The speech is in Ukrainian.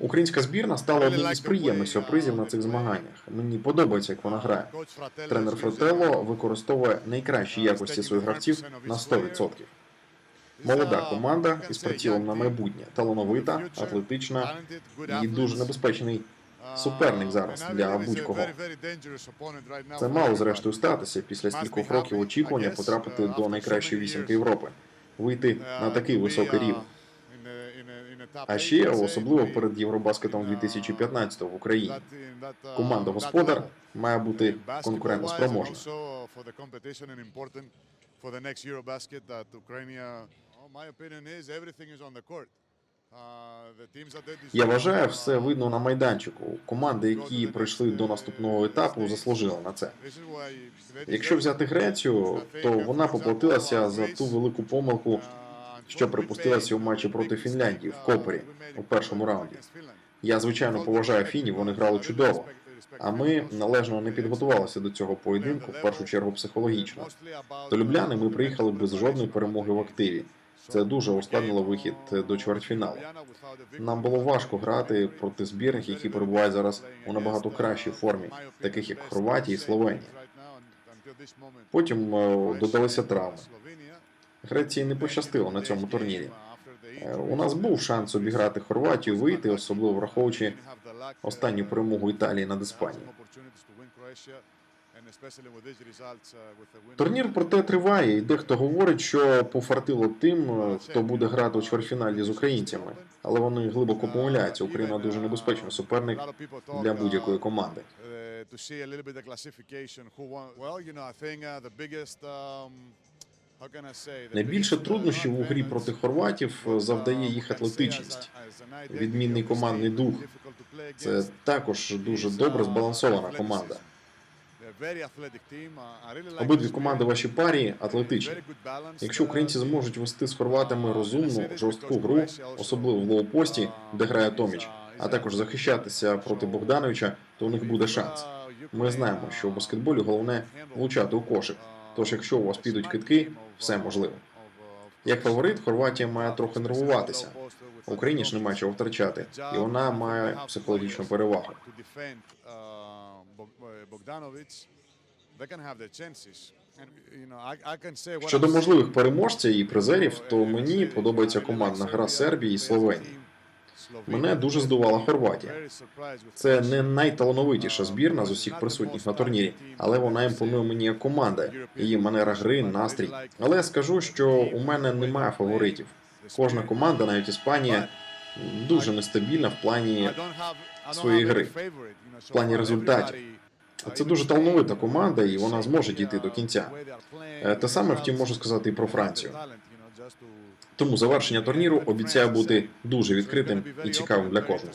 Українська збірна стала одним із приємних сюрпризів на цих змаганнях. Мені подобається, як вона грає. Тренер is Фрателло використовує найкращі якості своїх гравців на 100%. Молода команда із прицілом на майбутнє, талановита, атлетична і дуже небезпечний суперник зараз для будь-кого. Це мало зрештою статися після стількох років очікування потрапити до найкращої вісімки Європи, вийти на такий високий рівень. А ще особливо перед Євробаскетом 2015 в Україні. Команда господар має бути конкурентоспроможна. Я вважаю, все видно на майданчику. Команди, які прийшли до наступного етапу, заслужили на це. Якщо взяти Грецію, то вона поплатилася за ту велику помилку, що припустилася у матчі проти Фінляндії в Копері у першому раунді. Я звичайно поважаю фінів, вони грали чудово. А ми належно не підготувалися до цього поєдинку, в першу чергу психологічно. До Любляни ми приїхали без жодної перемоги в активі. Це дуже ускладнило вихід до чвертьфіналу. Нам було важко грати проти збірних, які перебувають зараз у набагато кращій формі, таких як Хорватія і Словенія. Потім е, додалися травми. Греції не пощастило на цьому турнірі. Е, У нас був шанс обіграти Хорватію, вийти, особливо враховуючи останню перемогу Італії над Іспанією. Турнір проте триває, і дехто говорить, що пофартило тим, е, хто буде грати у чвертьфіналі з українцями, але вони глибоко помиляються. Україна дуже небезпечний суперник для будь-якої команди. uh, uh, the biggest. Um, Найбільше uh, труднощів у грі проти хорватів е, завдає їх атлетичність. Відмінний командний дух. Це також дуже добре збалансована команда. Обидві команди в вашій парі атлетичні. Якщо українці зможуть вести з хорватами розумну, жорстку гру, особливо в лоупості, де грає Томіч, а також захищатися проти Богдановича, то у них буде шанс. Ми знаємо, що в баскетболі головне влучати у кошик. Тож, якщо у вас підуть китки, все можливо. Як фаворит, Хорватія має трохи нервуватися. Україні ж немає чого втрачати, і вона має психологічну перевагу. Щодо можливих переможців і призерів, то мені подобається командна гра Сербії і Словенії. Мене дуже здивувала Хорватія. Це не найталановитіша збірна з усіх присутніх на турнірі, але вона імпонує мені як команда, її манера гри, настрій. Але я скажу, що у мене немає фаворитів. Кожна команда, навіть Іспанія, дуже нестабільна в плані своєї гри, в плані результатів. Це дуже талановита команда, і вона зможе дійти до кінця. Е, Те саме, втім, можу сказати і про Францію. Тому завершення турніру обіцяє бути дуже відкритим і цікавим для кожного.